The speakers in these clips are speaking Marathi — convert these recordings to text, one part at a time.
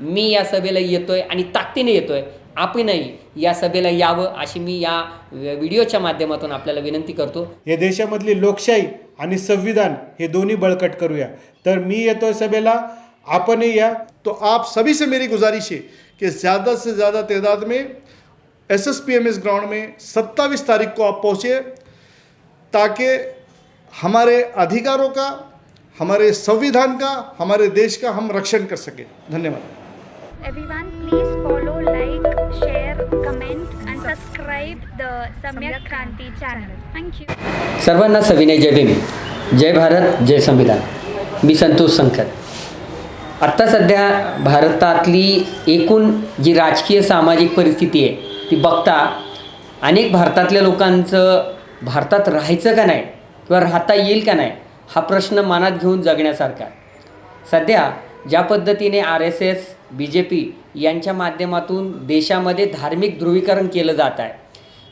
मी या सभेला येतोय आणि ताकदीने येतोय. आपणही या सभेला यावं अशी मी या व्हिडिओच्या माध्यमातून आपल्याला विनंती करतो. या देशामधली लोकशाही आणि संविधान हे दोन्ही बळकट करूया. तर मी येतोय सभेला आपणही या. तो आप सभी से मेरी गुजारिश है कि ज़्यादा से ज़्यादा तादाद में S S P M S ground में सत्ताईस तारीख को आप पहुँचे ताकि हमारे अधिकारों का हमारे संविधान का हमारे देश का हम रक्षण कर सकें। धन्यवाद। Everyone, please follow, like, share, comment, and subscribe the Samyak Kranti channel. Thank you. सर्वांना सविनय जय भीम. जय भारत जय संविधान. मी संतोष संकट आत्ता सध्या भारतातली एकूण जी राजकीय सामाजिक परिस्थिती आहे ती बघता अनेक भारतातल्या लोकांचं भारतात राहायचं का नाही किंवा राहता येईल का नाही हा प्रश्न मनात घेऊन जगण्यासारखा आहे. सध्या ज्या पद्धतीने R S S B J P यांच्या माध्यमातून देशामध्ये धार्मिक ध्रुवीकरण केलं जात आहे.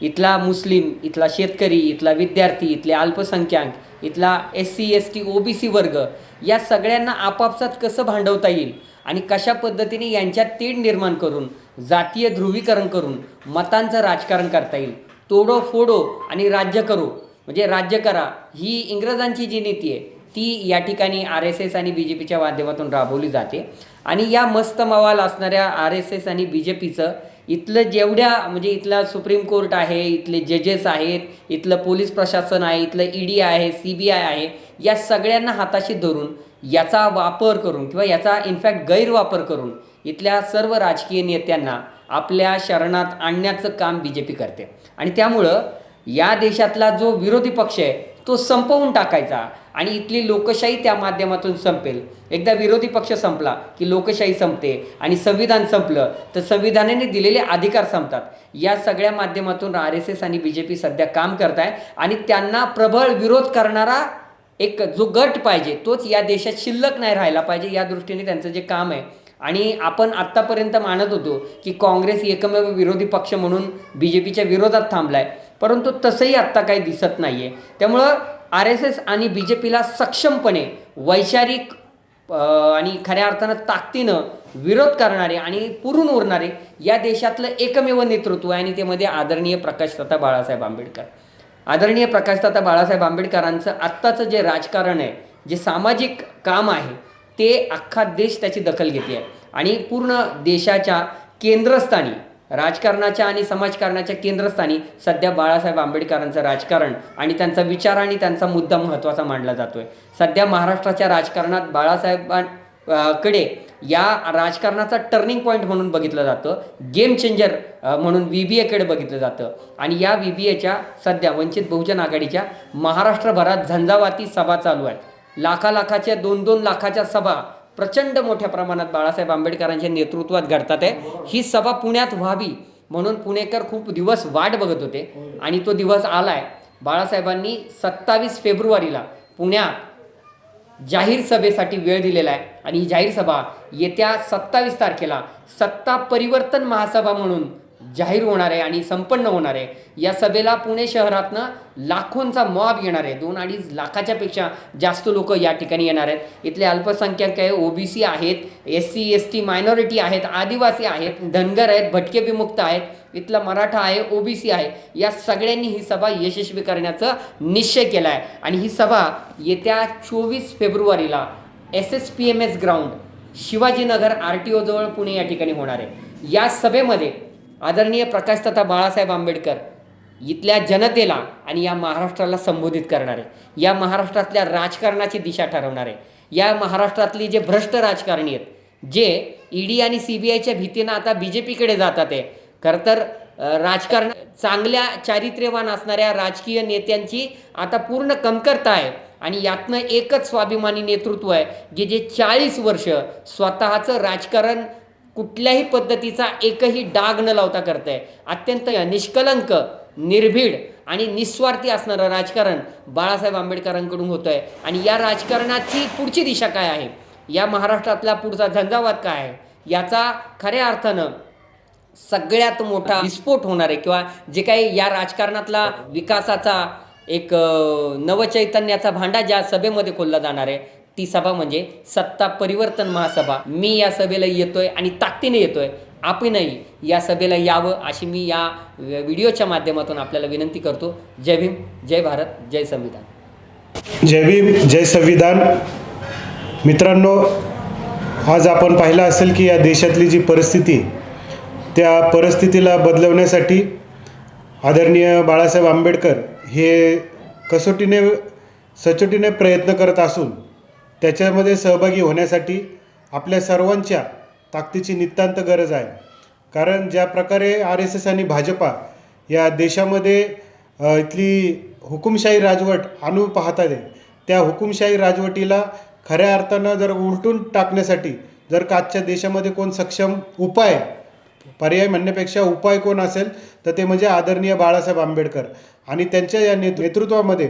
इथला मुस्लिम इथला शेतकरी इथला विद्यार्थी इथले अल्पसंख्याक इथला S C S T O B C वर्ग या सगळ्यांना आपापसात कसं भांडवता येईल आणि कशा पद्धतीने यांच्यात तेढ निर्माण करून जातीय ध्रुवीकरण करून मतांचं राजकारण करता येईल? तोडो फोडो आणि राज्य करो. म्हणजे राज्य करा. ही इंग्रजांची जी नीती आहे ती या ठिकाणी आर एस एस आणि बी जे पीच्या माध्यमातून राबवली जाते. आणि या मस्त मवाल असणाऱ्या आर एस एस आणि बी जे पीचं इथलं जेवढ्या म्हणजे इथला सुप्रीम कोर्ट आहे इथले जजेस आहेत इथलं पोलीस प्रशासन आहे इथलं ई डी आहे सी बी आय आहे या सगळ्यांना हाताशी धरून याचा वापर करून किंवा याचा इनफॅक्ट गैरवापर करून इथल्या सर्व राजकीय नेत्यांना आपल्या शरणात आणण्याचं काम बी जे पी करते. आणि त्यामुळं या देशातला जो विरोधी पक्ष आहे तो संपवून टाकायचा आणि इथली लोकशाही त्या माध्यमातून संपेल. एकदा विरोधी पक्ष संपला की लोकशाही संपते आणि संविधान संपलं तर संविधानाने दिलेले अधिकार संपतात. या सगळ्या माध्यमातून आर एस एस आणि बी जे पी सध्या काम करत आहे आणि त्यांना प्रबळ विरोध करणारा एक जो गट पाहिजे तोच या देशात शिल्लक नाही राहिला पाहिजे या दृष्टीने त्यांचं जे काम आहे. आणि आपण आत्तापर्यंत मानत होतो की काँग्रेस एकमेव विरोधी पक्ष म्हणून बी जे पीच्या विरोधात थांबला आहे परंतु तसंही आत्ता काही दिसत नाही आहे त्यामुळं आर एस एस आणि बी जे पीला सक्षमपणे वैचारिक आणि खऱ्या अर्थानं ताकदीनं विरोध करणारे आणि पुरून उरणारे या देशातलं एकमेव नेतृत्व आहे आणि त्यामध्ये आदरणीय प्रकाशदाता बाळासाहेब आंबेडकर. आदरणीय प्रकाशदाता बाळासाहेब आंबेडकरांचं आत्ताचं जे राजकारण आहे जे सामाजिक काम आहे ते अख्खा देश त्याची दखल घेते आहे. आणि पूर्ण देशाच्या केंद्रस्थानी राजकारणाच्या आणि समाजकारणाच्या केंद्रस्थानी सध्या बाळासाहेब आंबेडकरांचं राजकारण आणि त्यांचा विचार आणि त्यांचा मुद्दा महत्त्वाचा मानला जातोय. सध्या महाराष्ट्राच्या राजकारणात बाळासाहेबांकडे कडे या राजकारणाचा टर्निंग पॉईंट म्हणून बघितलं जातं. गेम चेंजर म्हणून व्ही बी एकडे बघितलं जातं. आणि या व्ही बी एच्या सध्या वंचित बहुजन आघाडीच्या महाराष्ट्रभरात झंझावाती सभा चालू आहेत. लाखा लाखाच्या दोन दोन लाखाच्या सभा प्रचंड मोठ्या प्रमाणात बाळासाहेब आंबेडकरांच्या नेतृत्वात घडतात आहे ही सभा पुण्यात व्हावी म्हणून पुणेकर खूप दिवस वाट बघत होते. आणि तो दिवस आलाय. बाळासाहेबांनी सत्तावीस फेब्रुवारीला पुण्यात जाहीर सभेसाठी वेळ दिलेला आहे. आणि ही जाहीर सभा येत्या सत्तावीस तारखेला सत्ता परिवर्तन महासभा म्हणून जाहीर होणार आहे आणि संपन्न होणार आहे. या सभेला पुणे शहरातनं लाखोंचा मॉब येणार आहे. दोन अडीच लाखाच्या पेक्षा जास्त लोक या ठिकाणी येणार आहेत. इथले अल्पसंख्याक आहे ओबीसी आहेत S C S T minority आहेत आदिवासी आहेत धनगर आहेत भटके विमुक्त आहेत. इथला मराठा आहे ओबीसी आहे. या सगळ्यांनी ही सभा यशस्वी करण्याचा निश्चय केला आहे आणि ही सभा येत्या चोवीस फेब्रुवारीला S S P M S ground Shivajinagar R T ओजवळ Pune या ठिकाणी होणार आहे. या सभेमध्ये आदरणीय प्रकाशदाता बाळासाहेब आंबेडकर इथल्या जनतेला आणि या महाराष्ट्राला संबोधित करणारे या महाराष्ट्रातल्या राजकारणाची दिशा ठरवणारे या महाराष्ट्रातली जे भ्रष्ट राजकारणी आहेत जे ई डी आणि सी बी आयच्या भीतीनं आता बी जे पीकडे जातात आहे खरं तर राजकारण चांगल्या चारित्र्यवान असणाऱ्या राजकीय नेत्यांची आता पूर्ण कमतरता आहे आणि यातनं एकच स्वाभिमानी नेतृत्व आहे की जे चाळीस वर्ष स्वतःचं राजकारण कुठल्याही पद्धतीचा एकही डाग न लावता करताय. अत्यंत निष्कलंक निर्भीड आणि निस्वार्थी असणारं राजकारण बाळासाहेब आंबेडकरांकडून होतं आहे आणि या राजकारणाची पुढची दिशा काय आहे? या महाराष्ट्रातला पुढचा झंझावात काय आहे? याचा खऱ्या अर्थानं सगळ्यात मोठा विस्फोट होणार आहे किंवा जे काही या राजकारणातला विकासाचा एक नवचैतन्याचा भांडा ज्या सभेमध्ये खोलला जाणार आहे ती सभा म्हणजे सत्ता परिवर्तन महासभा. मी या सभेला येतोय आणि ताकदीने येतोय. आपणही या सभेला यावं अशी मी या व्हिडिओच्या माध्यमातून आपल्याला विनंती करतो. जय भीम जय भारत जय संविधान. जय भीम जय संविधान. मित्रांनो आज आपण पाहिलं असेल की या देशातली जी परिस्थिती त्या परिस्थितीला बदलवण्यासाठी आदरणीय बाळासाहेब आंबेडकर हे कसोटीने सचोटीने प्रयत्न करत असून त्याच्यामध्ये सहभागी होण्यासाठी आपल्या सर्वांच्या ताकदीची नितांत गरज आहे. कारण ज्या प्रकारे आर एस एस आणि भाजपा या देशामध्ये इथली हुकुमशाही राजवट आणू पाहता आहे त्या हुकुमशाही राजवटीला खऱ्या अर्थानं जर उलटून टाकण्यासाठी जर का आजच्या देशामध्ये कोण सक्षम उपाय पर्याय म्हणण्यापेक्षा उपाय कोण असेल तर ते म्हणजे आदरणीय बाळासाहेब आंबेडकर. आणि त्यांच्या या नेतृत्वामध्ये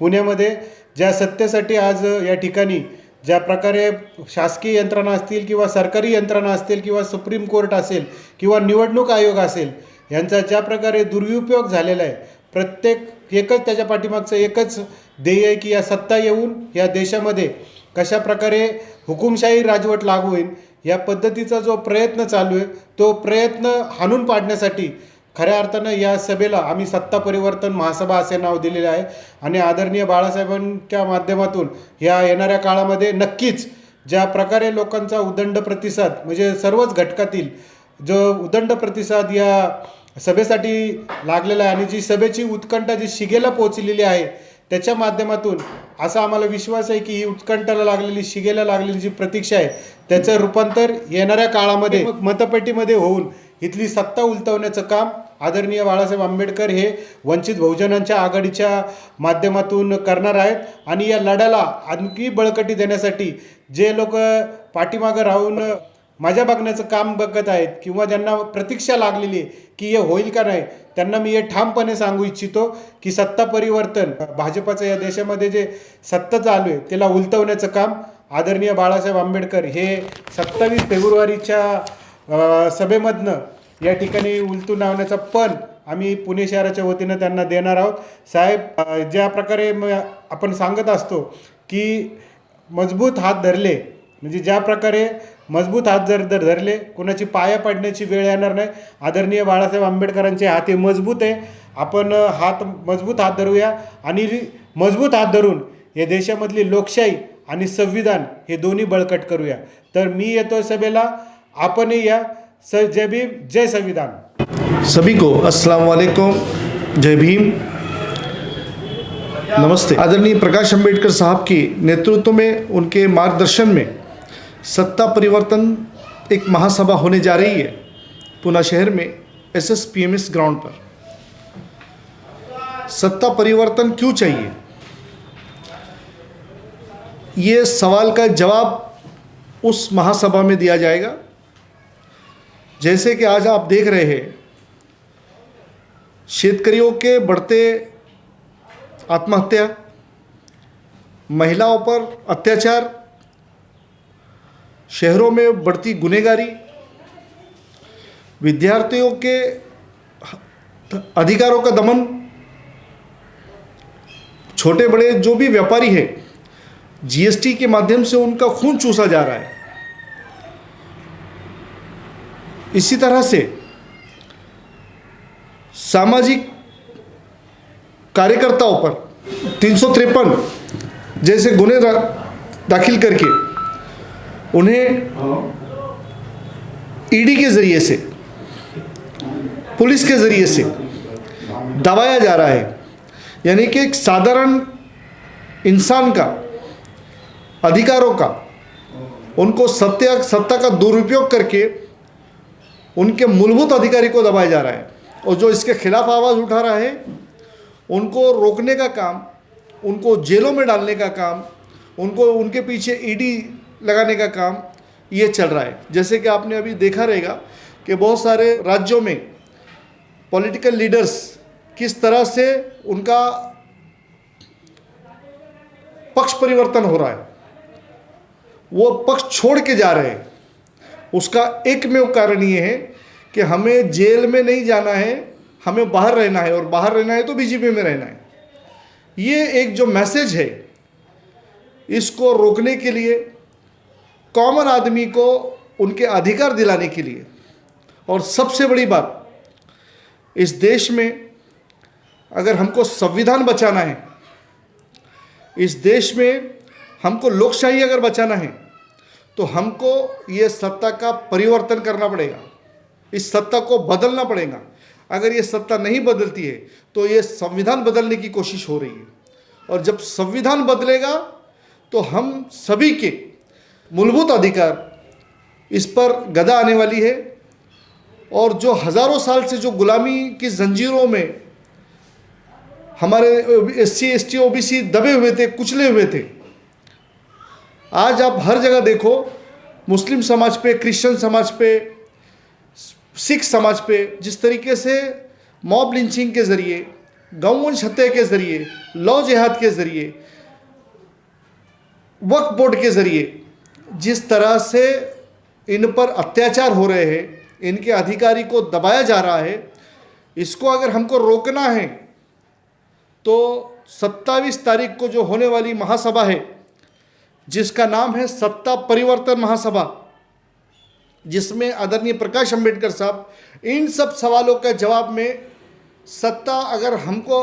पुण्यामध्ये ज्या सत्तेसाठी आज या ठिकाणी ज्या प्रकारे शासकीय यंत्रणा असतील किंवा सरकारी यंत्रणा असतील किंवा सुप्रीम कोर्ट असेल किंवा निवडणूक आयोग असेल यांचा ज्या प्रकारे दुरुपयोग झालेला आहे प्रत्येक एकच त्याच्या पाठीमागचं एकच ध्येय आहे की या सत्ता येऊन या देशामध्ये कशा प्रकारे हुकुमशाही राजवट लागू होईल या पद्धतीचा जो प्रयत्न चालू आहे तो प्रयत्न हाणून पाडण्यासाठी खऱ्या अर्थानं या सभेला आम्ही सत्ता परिवर्तन महासभा असे नाव दिलेले आहे. आणि आदरणीय बाळासाहेबांच्या माध्यमातून या येणाऱ्या काळामध्ये नक्कीच ज्या प्रकारे लोकांचा उदंड प्रतिसाद म्हणजे सर्वच घटकातील जो उदंड प्रतिसाद या सभेसाठी लागलेला आहे आणि जी सभेची उत्कंठा जी शिगेला पोहोचलेली आहे त्याच्या माध्यमातून असा आम्हाला विश्वास आहे की ही उत्कंठाला लागलेली शिगेला लागलेली जी प्रतीक्षा आहे त्याचं रूपांतर येणाऱ्या काळामध्ये मतपेटीमध्ये होऊन इथली सत्ता उलटवण्याचं काम आदरणीय बाळासाहेब आंबेडकर हे वंचित बहुजनांच्या आघाडीच्या माध्यमातून करणार आहेत. आणि या लढ्याला आणखी बळकटी देण्यासाठी जे लोक पाठीमागं राहून माझ्या बघण्याचं काम बघत आहेत किंवा ज्यांना प्रतीक्षा लागलेली आहे की हे होईल का नाही त्यांना मी हे ठामपणे सांगू इच्छितो की सत्ता परिवर्तन भाजपाचं या देशामध्ये जे सत्ता चालू आहे त्याला उलटवण्याचं काम आदरणीय बाळासाहेब आंबेडकर हे सत्तावीस फेब्रुवारीच्या सभेमधनं या ठिकाणी उलटून लावण्याचा पण आम्ही पुणे शहराच्या वतीनं त्यांना देणार आहोत. साहेब ज्या प्रकारे आपण सांगत असतो की मजबूत हात धरले म्हणजे ज्या प्रकारे मजबूत हात जर जर धरले कोणाची पाया पडण्याची वेळ येणार नाही. आदरणीय बाळासाहेब आंबेडकरांचे हात हे मजबूत आहे. आपण हात मजबूत हात धरूया आणि मजबूत हात धरून या देशामधली लोकशाही आणि संविधान हे दोन्ही बळकट करूया. तर मी येतो सभेला आपणही या. स जय भीम जय संविधान। सभी को अस्सलाम वालेकुम जय भीम। नमस्ते। आदरणीय प्रकाश अंबेडकर साहब के नेतृत्व में उनके मार्गदर्शन में सत्ता परिवर्तन एक महासभा होने जा रही है पुणे शहर में S S P M S ground पर। सत्ता परिवर्तन क्यों चाहिए? ये सवाल का जवाब उस महासभा में दिया जाएगा जैसे कि आज आप देख रहे हैं, शेतकरियों के बढ़ते आत्महत्या, महिलाओं पर अत्याचार, शहरों में बढ़ती गुनेगारी, विद्यार्थियों के अधिकारों का दमन छोटे बड़े जो भी व्यापारी हैं जीएसटी के माध्यम से उनका खून चूसा जा रहा है। इसी तरह से सामाजिक कार्यकर्ताओं पर तीन सौ तिरपन जैसे गुने दाखिल करके उन्हें ईडी के ज़रिए से, पुलिस के ज़रिए से दबाया जा रहा है। यानी कि एक साधारण इंसान का, अधिकारों का, उनको सत्य, सत्ता का दुरुपयोग करके उनके मूलभूत अधिकारी को दबाया जा रहा है। और जो इसके खिलाफ आवाज़ उठा रहा है, उनको रोकने का काम, उनको जेलों में डालने का काम, उनको उनके पीछे ईडी लगाने का काम, ये चल रहा है। जैसे कि आपने अभी देखा रहेगा कि बहुत सारे राज्यों में पॉलिटिकल लीडर्स किस तरह से उनका पक्ष परिवर्तन हो रहा है, वो पक्ष छोड़ के जा रहे हैं। उसका एकमेव कारण ये है कि हमें जेल में नहीं जाना है, हमें बाहर रहना है और बाहर रहना है तो बीजेपी में रहना है। ये एक जो मैसेज है, इसको रोकने के लिए कॉमन आदमी को उनके अधिकार दिलाने के लिए, और सबसे बड़ी बात, इस देश में अगर हमको संविधान बचाना है, इस देश में हमको लोकशाही अगर बचाना है तो हमको ये सत्ता का परिवर्तन करना पड़ेगा। इस सत्ता को बदलना पड़ेगा। अगर ये सत्ता नहीं बदलती है तो ये संविधान बदलने की कोशिश हो रही है। और जब संविधान बदलेगा तो हम सभी के मूलभूत अधिकार इस पर गदा आने वाली है। और जो हज़ारों साल से जो गुलामी की जंजीरों में हमारे S C, S T, O B C दबे हुए थे, कुचले हुए थे आज आप हर जगह देखो, मुस्लिम समाज पे, क्रिश्चियन समाज पे, सिख समाज पे, जिस तरीके से मॉब लिंचिंग के ज़रिए गौवंश हत्या के ज़रिए, लॉ जिहाद के ज़रिए, वक्फ बोर्ड के ज़रिए, जिस तरह से इन पर अत्याचार हो रहे हैं, इनके अधिकारी को दबाया जा रहा है, इसको अगर हमको रोकना है तो 27 तारीख को जो होने वाली महासभा है जिसका नाम है सत्ता परिवर्तन महासभा, जिसमें आदरणीय प्रकाश अंबेडकर साहब, इन सब सवालों के जवाब में सत्ता अगर हमको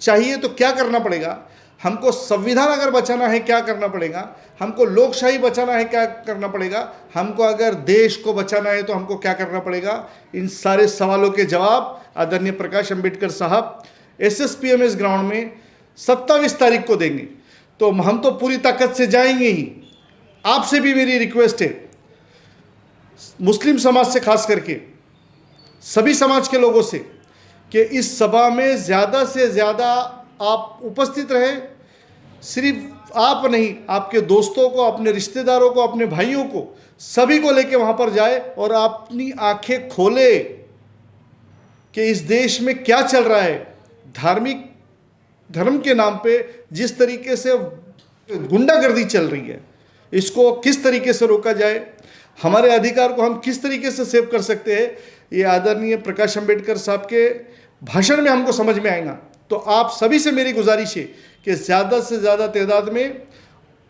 चाहिए तो क्या करना पड़ेगा? हमको संविधान अगर बचाना है, क्या करना पड़ेगा? हमको लोकशाही बचाना है, क्या करना पड़ेगा? हमको अगर देश को बचाना है तो हमको क्या करना पड़ेगा? इन सारे सवालों के जवाब आदरणीय Prakash Ambedkar Sahab S S ground में सत्ताईस तारीख को देंगे। तो हम तो पूरी ताकत से जाएँगे ही। आपसे भी मेरी रिक्वेस्ट है। मुस्लिम समाज से खास करके, सभी समाज के लोगों से, कि इस सभा में ज़्यादा से ज़्यादा आप उपस्थित रहें। सिर्फ़ आप नहीं, आपके दोस्तों को, अपने रिश्तेदारों को, अपने भाइयों को, सभी को लेके वहाँ पर जाए और अपनी आँखें खोले कि इस देश में क्या चल रहा है। धार्मिक धर्म के नाम पे जिस तरीके से गुंडागर्दी चल रही है, इसको किस तरीके से रोका जाए, हमारे अधिकार को हम किस तरीके से सेव कर सकते हैं, ये आदरणीय प्रकाश अंबेडकर साहब के भाषण में हमको समझ में आएगा। तो आप सभी से मेरी गुजारिश है कि ज़्यादा से ज़्यादा तादाद में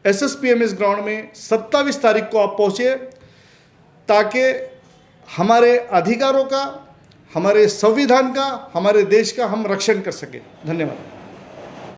S S P M S ground में सत्ताईस तारीख को आप पहुँचे, ताकि हमारे अधिकारों का, हमारे संविधान का, हमारे देश का हम रक्षण कर सकें। धन्यवाद।